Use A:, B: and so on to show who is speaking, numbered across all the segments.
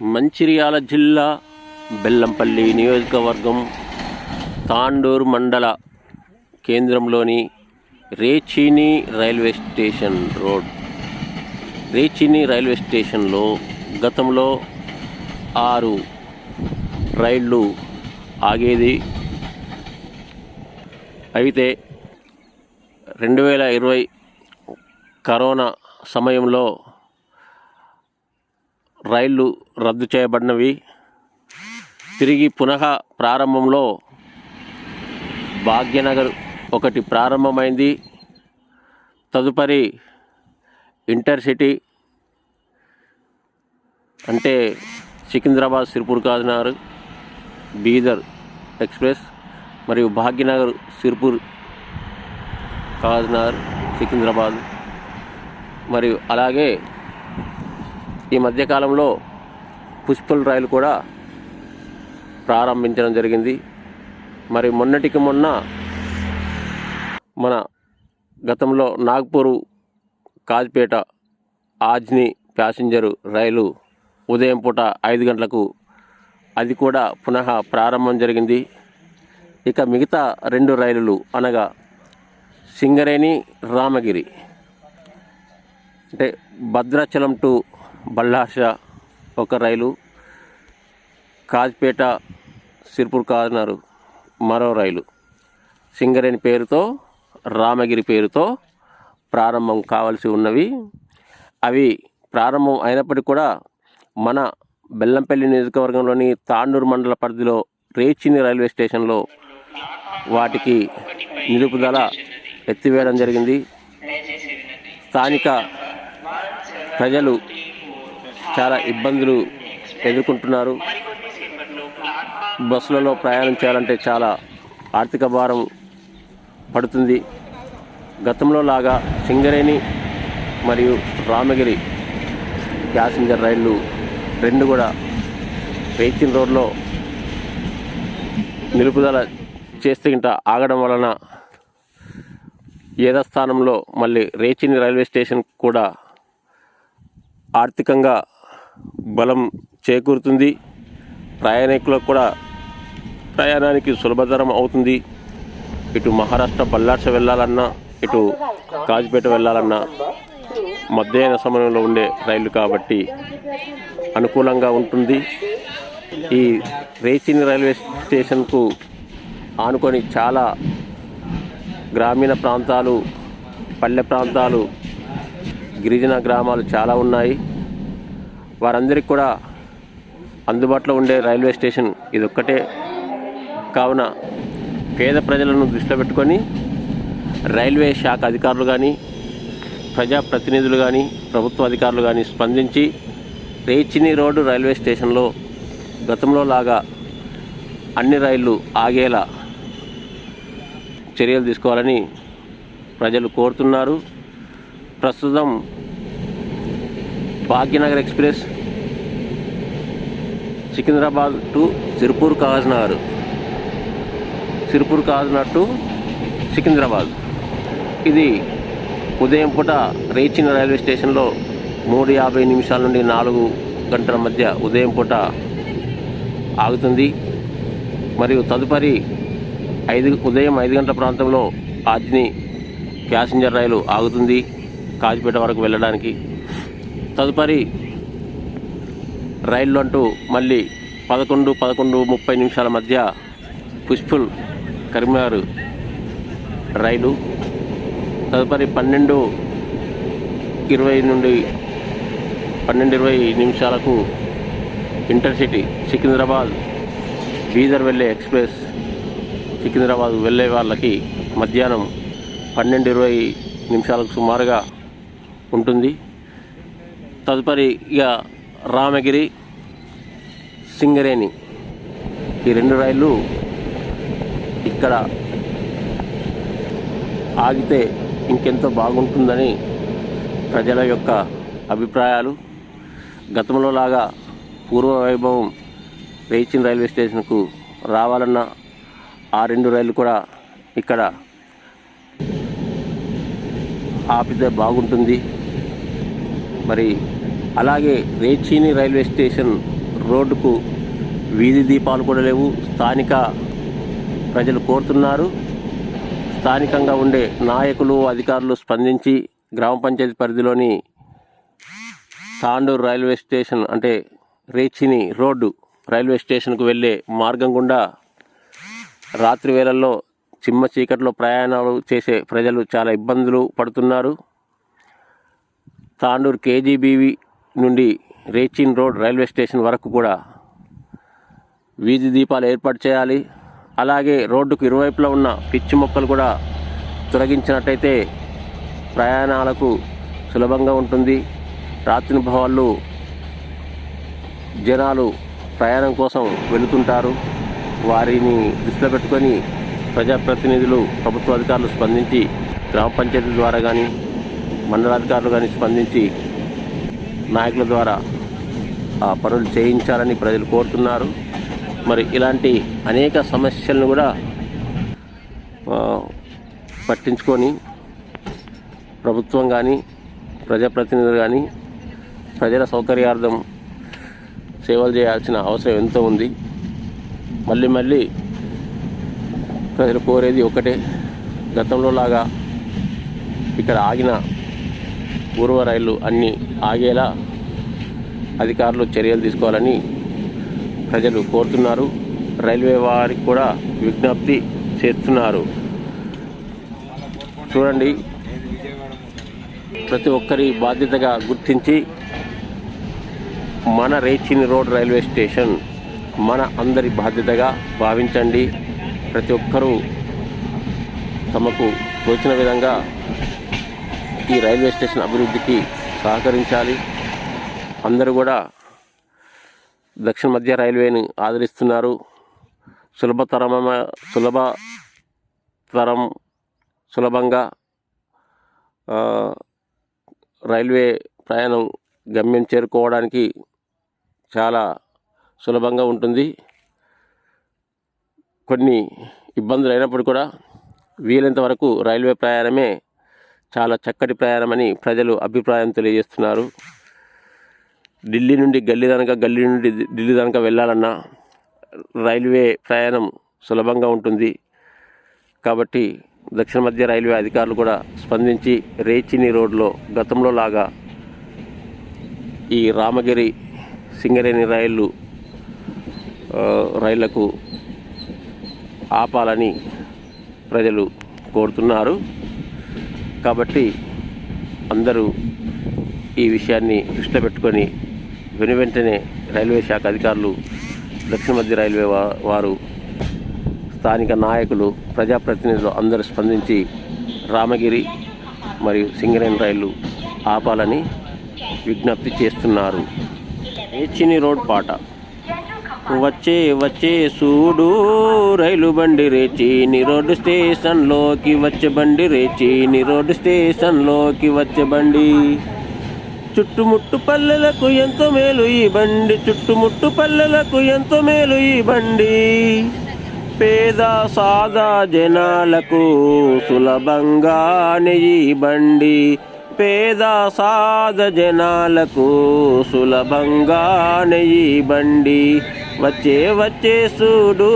A: మంచిర్యాల జిల్లా బెల్లంపల్లి నియోజకవర్గం తాండూరు మండల కేంద్రంలోని రేచిని railway station road. Rechini railway స్టేషన్లో గతంలో ఆరు రైళ్ళు ఆగేది. అయితే రెండు వేల ఇరవై కరోనా సమయంలో రైళ్ళు రద్దు చేయబడినవి. తిరిగి పునః ప్రారంభంలో భాగ్యనగర్ ఒకటి ప్రారంభమైంది. తదుపరి ఇంటర్సిటీ అంటే సికింద్రాబాద్ సిర్పూర్ కాదినార్ బీదర్ ఎక్స్ప్రెస్ మరియు భాగ్యనగర్ సిర్పూర్ కాజ్నార్ సికింద్రాబాద్ మరియు అలాగే ఈ మధ్యకాలంలో పుష్పల్ రైలు కూడా ప్రారంభించడం జరిగింది. మరి మొన్నటికి మొన్న మన గతంలో నాగ్పూరు కాజ్పేట ఆజ్ని ప్యాసింజరు రైలు ఉదయం పూట ఐదు గంటలకు అది కూడా పునః ప్రారంభం జరిగింది. ఇక మిగతా రెండు రైలులు అనగా సింగరేణి రామగిరి అంటే భద్రాచలం టు బల్లాష ఒక రైలు కాజ్పేట సిర్పూర్ కాజనారు మరో రైలు. సింగరేణి పేరుతో రామగిరి పేరుతో ప్రారంభం కావాల్సి ఉన్నవి. అవి ప్రారంభం అయినప్పటికీ కూడా మన బెల్లంపల్లి నియోజకవర్గంలోని తాండూరు మండల పరిధిలో రేచిని రైల్వే స్టేషన్లో వాటికి నిలుపుదల ఎత్తివేయడం జరిగింది. స్థానిక ప్రజలు చాలా ఇబ్బందులు ఎదుర్కొంటున్నారు. బస్సులలో ప్రయాణం చేయాలంటే చాలా ఆర్థిక భారం పడుతుంది. గతంలో లాగా సింగరేణి మరియు రామగిరి ప్యాసింజర్ రైళ్ళు రెండు కూడా రేచిన్ రోడ్లో నిలుపుదల చేస్తే ఇంట ఆగడం వలన ఏదో స్థానంలో మళ్ళీ రేచిని రైల్వే స్టేషన్ కూడా ఆర్థికంగా బలం చేకూరుతుంది. ప్రయాణికులకు కూడా ప్రయాణానికి సులభతరం అవుతుంది. ఇటు మహారాష్ట్ర బల్లార్స వెళ్ళాలన్నా ఇటు కాజిపేట వెళ్ళాలన్నా మధ్యాహ్న సమయంలో ఉండే రైలు కాబట్టి అనుకూలంగా ఉంటుంది. ఈ రేచిని రైల్వే స్టేషన్కు ఆనుకొని చాలా గ్రామీణ ప్రాంతాలు పల్లె ప్రాంతాలు గిరిజన గ్రామాలు చాలా ఉన్నాయి. వారందరికీ కూడా అందుబాటులో ఉండే రైల్వే స్టేషన్ ఇది ఒక్కటే కావున పేద ప్రజలను దృష్టిలో పెట్టుకొని రైల్వే శాఖ అధికారులు కానీ ప్రజాప్రతినిధులు కానీ ప్రభుత్వ అధికారులు కానీ స్పందించి రేచిని రోడ్డు రైల్వే స్టేషన్లో గతంలో లాగా అన్ని రైళ్ళు ఆగేలా చర్యలు తీసుకోవాలని ప్రజలు కోరుతున్నారు. ప్రస్తుతం Bhagyanagar express Secunderabad to Sirpur Kagaznagar. Sirpur Kagaznagar to Secunderabad. ఇది ఉదయం పూట రేచిన రైల్వే స్టేషన్లో మూడు యాభై నిమిషాల నుండి నాలుగు గంటల మధ్య ఉదయం పూట ఆగుతుంది. మరియు తదుపరి ఐదు ఉదయం ఐదు గంటల ప్రాంతంలో ఆజ్ని ప్యాసింజర్ రైలు ఆగుతుంది. కాజిపేట వరకు వెళ్ళడానికి తదుపరి రైళ్ళు అంటూ మళ్ళీ పదకొండు పదకొండు ముప్పై నిమిషాల మధ్య పుష్పుల్ కరీంనగర్ రైలు. తదుపరి పన్నెండు ఇరవై నుండి పన్నెండు ఇరవై నిమిషాలకు ఇంటర్సిటీ సికింద్రాబాద్ బీదర్ వెళ్ళే ఎక్స్ప్రెస్ సికింద్రాబాద్ వెళ్ళే వాళ్ళకి మధ్యాహ్నం పన్నెండు ఇరవై నిమిషాలకు సుమారుగా ఉంటుంది. తదుపరి ఇక రామగిరి సింగరేణి. ఈ రెండు రైళ్ళు ఇక్కడ ఆగితే ఇంకెంతో బాగుంటుందని ప్రజల యొక్క అభిప్రాయాలు. గతంలో లాగా పూర్వ వైభవం రేచిన్ రైల్వే స్టేషన్కు రావాలన్న ఆ రెండు రైళ్ళు కూడా ఇక్కడ ఆపితే బాగుంటుంది. మరి అలాగే రేచీని రైల్వే స్టేషన్ రోడ్డుకు వీధి దీపాలు కూడా లేవు. స్థానిక ప్రజలు కోరుతున్నారు. స్థానికంగా ఉండే నాయకులు అధికారులు స్పందించి గ్రామ పంచాయతీ పరిధిలోని తాండూరు రైల్వే స్టేషన్ అంటే రేచిని రోడ్డు రైల్వే స్టేషన్కు వెళ్ళే మార్గం గుండా రాత్రి వేళల్లో చిమ్మ చీకట్లో ప్రయాణాలు చేసే ప్రజలు చాలా ఇబ్బందులు పడుతున్నారు. తాండూరు కేజీబీవి నుండి రేచిన్ రోడ్ రైల్వే స్టేషన్ వరకు కూడా వీధి దీపాలు ఏర్పాటు చేయాలి. అలాగే రోడ్డుకు ఇరువైపులా ఉన్న పిచ్చి మొక్కలు కూడా తొలగించినట్టయితే ప్రయాణాలకు సులభంగా ఉంటుంది. రాత్రి భవాళ్ళు జనాలు ప్రయాణం కోసం వెళుతుంటారు. వారిని దృష్టిలో పెట్టుకొని ప్రజాప్రతినిధులు ప్రభుత్వ అధికారులు స్పందించి గ్రామ పంచాయతీ ద్వారా కానీ మండలాధికారులు కానీ స్పందించి నాయకుల ద్వారా ఆ పనులు చేయించాలని ప్రజలు కోరుతున్నారు. మరి ఇలాంటి అనేక సమస్యలను కూడా పట్టించుకొని ప్రభుత్వం కానీ ప్రజాప్రతినిధులు కానీ ప్రజల సౌకర్యార్థం సేవలు చేయాల్సిన అవసరం ఎంతో ఉంది. మళ్ళీ మళ్ళీ ప్రజలు కోరేది ఒకటే గతంలో లాగా ఇక్కడ ఆగిన పూర్వ రైళ్ళు అన్నీ ఆగేలా అధికారులు చర్యలు తీసుకోవాలని ప్రజలు కోరుతున్నారు. రైల్వే వారికి కూడా విజ్ఞప్తి చేస్తున్నారు. చూడండి. ప్రతి ఒక్కరి బాధ్యతగా గుర్తించి మన రేచిని రోడ్ రైల్వే స్టేషన్ మన అందరి బాధ్యతగా భావించండి. ప్రతి ఒక్కరూ తమకు తోచిన విధంగా ఈ రైల్వే స్టేషన్ అభివృద్ధికి సహకరించాలి. అందరూ కూడా దక్షిణ మధ్య రైల్వేని ఆదరిస్తున్నారు. సులభతరమ సులభతరం సులభంగా రైల్వే ప్రయాణం గమ్యం చేరుకోవడానికి చాలా సులభంగా ఉంటుంది. కొన్ని ఇబ్బందులు అయినప్పుడు కూడా వీలైనంత వరకు రైల్వే ప్రయాణమే చాలా చక్కటి ప్రయాణమని ప్రజలు అభిప్రాయం తెలియజేస్తున్నారు. ఢిల్లీ నుండి గల్లీ దానక గల్లీ నుండి ఢిల్లీ దానక వెళ్ళాలన్నా రైల్వే ప్రయాణం సులభంగా ఉంటుంది. కాబట్టి దక్షిణ మధ్య రైల్వే అధికారులు కూడా స్పందించి రేచిని రోడ్లో గతంలో లాగా ఈ రామగిరి సింగరేణి రైళ్ళు రైళ్ళకు ఆపాలని ప్రజలు కోరుతున్నారు. కాబట్టి అందరూ ఈ విషయాన్ని దృష్టిలో పెట్టుకొని వెను వెంటనే రైల్వే శాఖ అధికారులు దక్షిణ మధ్య రైల్వే వారు స్థానిక నాయకులు ప్రజాప్రతినిధులు అందరూ స్పందించి రామగిరి మరియు సింగరేణి రైళ్ళు ఆపాలని విజ్ఞప్తి చేస్తున్నారు. ఏచిని రోడ్ పాట వచ్చే వచ్చే సూడు రైలు బండి రేచి ని రోడ్డు స్టేషన్లోకి వచ్చే బండి రేచి ని రోడ్డు స్టేషన్లోకి వచ్చే బండి. చుట్టుముట్టు పల్లెలకు ఎంతో మేలు ఈ బండి. చుట్టుముట్టు పల్లెలకు ఎంతో మేలు ఈ బండి. పేద సాదా జనాలకు సులభంగానే ఈ బండి. పేద సాద జనాలకు సులభంగానే ఈ బండి. వచ్చే వచ్చే సూడు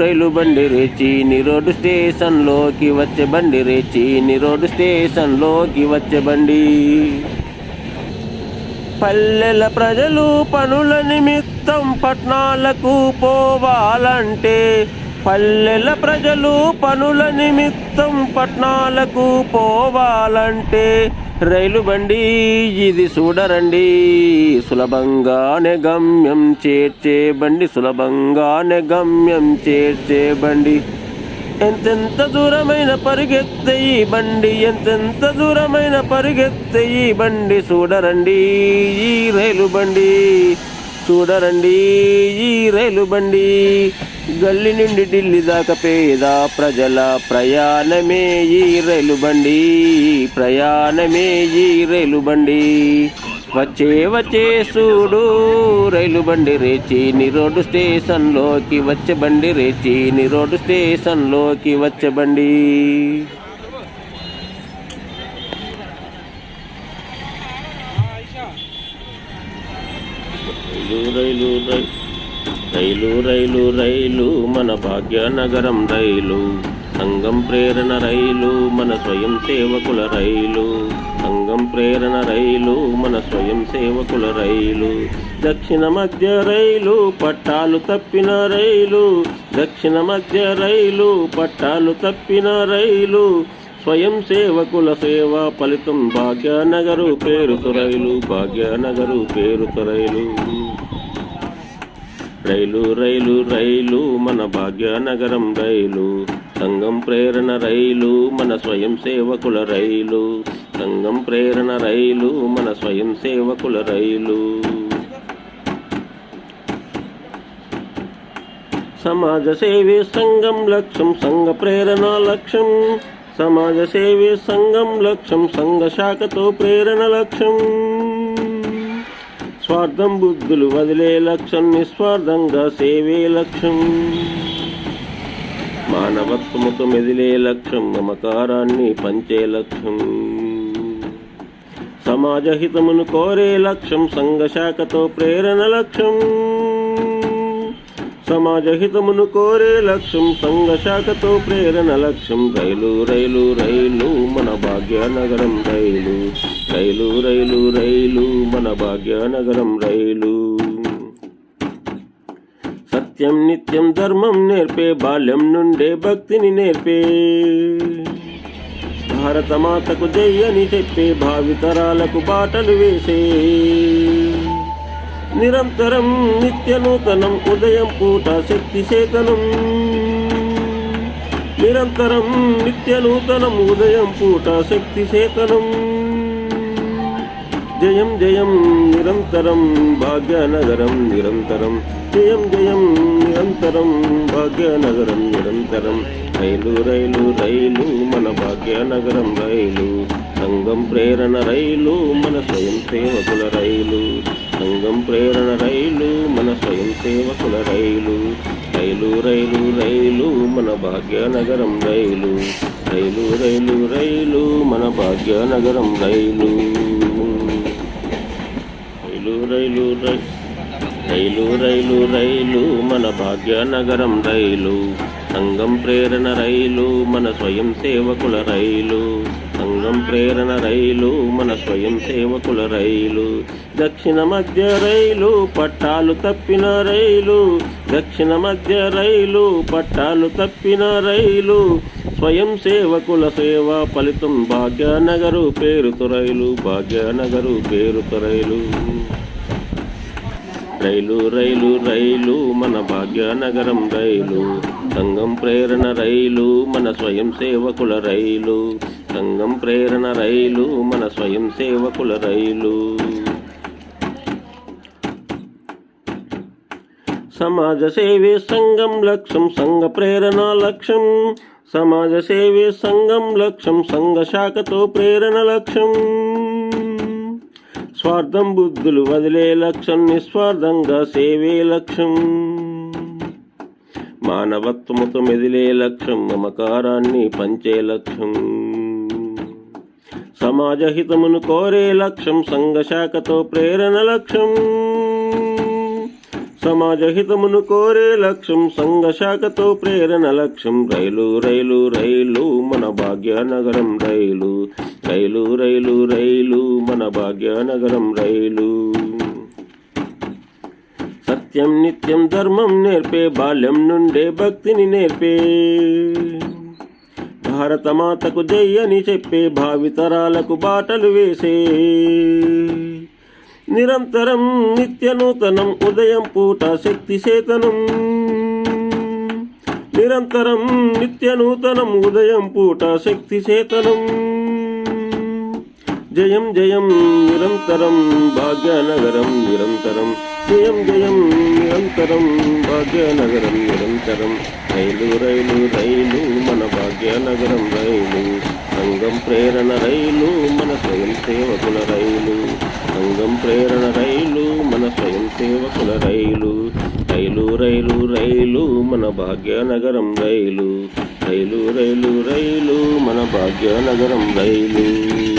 A: రైలు బండి రేచి నిరోడ్ స్టేషన్లోకి వచ్చే బండి రేచి నిరోడ్ స్టేషన్లోకి వచ్చే బండి. పల్లెల ప్రజలు పనుల నిమిత్తం పట్నాలకు పోవాలంటే పల్లెల ప్రజలు పనుల నిమిత్తం పట్నాలకు పోవాలంటే రైలు బండి ఇది చూడరండి. సులభంగానే గమ్యం చేర్చే బండి సులభంగానే గమ్యం చేర్చే బండి. ఎంతెంత దూరమైన పరిగెత్తయి బండి ఎంతెంత దూరమైన పరిగెత్తయి బండి చూడరండి. ఈ రైలు బండి చూడరండి ఈ రైలు బండి. గల్లి నుండి ఢిల్లీ దాకా పేద ప్రజల ప్రయాణమే ఈ రైలు బండి ప్రయాణమే ఈ రైలు బండి వచ్చే వచ్చే చూడు రైలు బండి రేచి నీ రోడ్డు స్టేషన్లోకి వచ్చే బండి రేచి నీ రోడ్డు స్టేషన్లోకి వచ్చే బండి. రైలు రైలు. రైలు రైలు రైలు మన భాగ్యనగరం రైలు. సంఘం ప్రేరణ రైలు మన స్వయం సేవకుల రైలు. సంఘం ప్రేరణ రైలు మన స్వయం సేవకుల రైలు. దక్షిణ మధ్య రైలు పట్టాలు తప్పిన రైలు. దక్షిణ మధ్య రైలు పట్టాలు తప్పిన రైలు. స్వయం సేవకుల సేవ ఫలితం భాగ్యనగరు పేరుతో రైలు. భాగ్యనగరు పేరుతో రైలు. రైలు రైలు రైలు మన భాగ్యనగరం రైలు. సంఘం ప్రేరణ రైలు మన స్వయం సేవకుల రైలు. సంఘం ప్రేరణ రైలు మన స్వయం సేవకుల రైలు. సమాజ సేవే సంఘం లక్ష్యం సంఘ ప్రేరణ లక్ష్యం. సమాజ సేవే సంఘం లక్ష్యం సంఘ శాఖతో ప్రేరణ లక్ష్యం. స్వార్థం బుద్ధులు వదిలే లక్ష్యం నిస్వార్థంగా సేవే లక్ష్యం. మానవత్వముతో మెదిలే లక్ష్యం మమకారాన్ని పంచే లక్ష్యం. సమాజ హితమును కోరే లక్ష్యం సంఘశాఖతో ప్రేరణ లక్ష్యం. సమాజ హితమును కోరే లక్ష్యం సంఘ శాఖతో ప్రేరణ లక్ష్యం. రైలు రైలు రైలు మన భాగ్యనగరం రైలు. రైలు రైలు రైలు మన భాగ్యనగరం రైలు. సత్యం నిత్యం ధర్మం నేర్పే బాల్యం నుండే భక్తిని నేర్పే. భారత మాతకు చెప్పే భావితరాలకు బాటలు వేసే. నిరంతరం నిత్య నూతనం ఉదయం పూట శక్తి చేతనం నిరంతరం నిత్య నూతనం ఉదయం పూట శక్తి చేతనం జయం జయం నిరంతరం భాగ్యనగరం నిరంతరం. జయం జయం నిరంతరం భాగ్యనగరం నిరంతరం. రైలు రైలు రైలు మన భాగ్యనగరం రైలు. సంఘం ప్రేరణ రైలు మన స్వయం సేవకుల రైలు. సంఘం ప్రేరణ రైలు మన స్వయం సేవకుల రైలు. రైలు రైలు రైలు మన భాగ్యనగరం రైలు. రైలు రైలు రైలు మన భాగ్యనగరం రైలు. రైలు రైలు రై రైలు రైలు రైలు మన భాగ్యనగరం రైలు. సంఘం ప్రేరణ రైలు మన స్వయం సేవకుల రైలు. సంఘం ప్రేరణ రైలు మన స్వయం సేవకుల రైలు. దక్షిణ మధ్య రైలు పట్టాలు తప్పిన రైలు. దక్షిణ మధ్య రైలు పట్టాలు తప్పిన రైలు. స్వయం సేవకుల సేవ ఫలితం భాగ్యనగరు పేరుతో రైలు భాగ్యనగరు పేరుతో రైలు. రైలు రైలు రైలు మన భాగ్యనగరం రైలు. సంఘం ప్రేరణ రైలు మన స్వయం సేవకుల రైలు. సంఘం ప్రేరణ రైలు మన స్వయం సేవకుల రైలు. సమాజ సేవే సంఘం లక్ష్యం సంఘ ప్రేరణ లక్ష్యం. సమాజ సేవే సంఘం లక్ష్యం సంఘ శాఖతో ప్రేరణ లక్ష్యం. స్వార్థం బుద్ధులు వదిలే లక్ష్యం నిస్వార్థంగా సేవే లక్ష్యం. మానవత్వముతో మెదిలే లక్ష్యం మమకారాన్ని పంచే లక్ష్యం. సమాజ హితమును కోరే లక్ష్యం సంఘశాఖతో ప్రేరణ లక్ష్యం. సమాజ హితమును కోరే లక్ష్యం సంఘశాఖతో ప్రేరణ లక్ష్యం. రైలు రైలు రైలు మన భాగ్యనగరం రైలు. రైలు రైలు రైలు మన భాగ్యనగరం రైలు. సత్యం నిత్యం ధర్మం నేర్పే బాల్యం నుండే భక్తిని నేర్పే. భారతమాతకు జయ్యని చెప్పే భావితరాలకు బాటలు వేసే. నిరంతరం నిత్య నూతనం ఉదయం పూట శక్తి చేతనం నిరంతరం నిత్య నూతనం ఉదయం పూట శక్తి చేతనం జయం జయం నిరంతరం భాగ్యనగరం నిరంతరం జయం జయం నిరంతరం భాగ్యనగరం నిరంతరం. రైలు రైలు రైలు మన భాగ్యనగరం రైలు. సంఘం ప్రేరణ రైలు మన స్వయం సేవకుల రైలు. సంఘం ప్రేరణ రైలు మన స్వయం సేవకుల రైలు. రైలు రైలు రైలు మన భాగ్యనగరం రైలు. రైలు రైలు రైలు మన భాగ్యనగరం రైలు.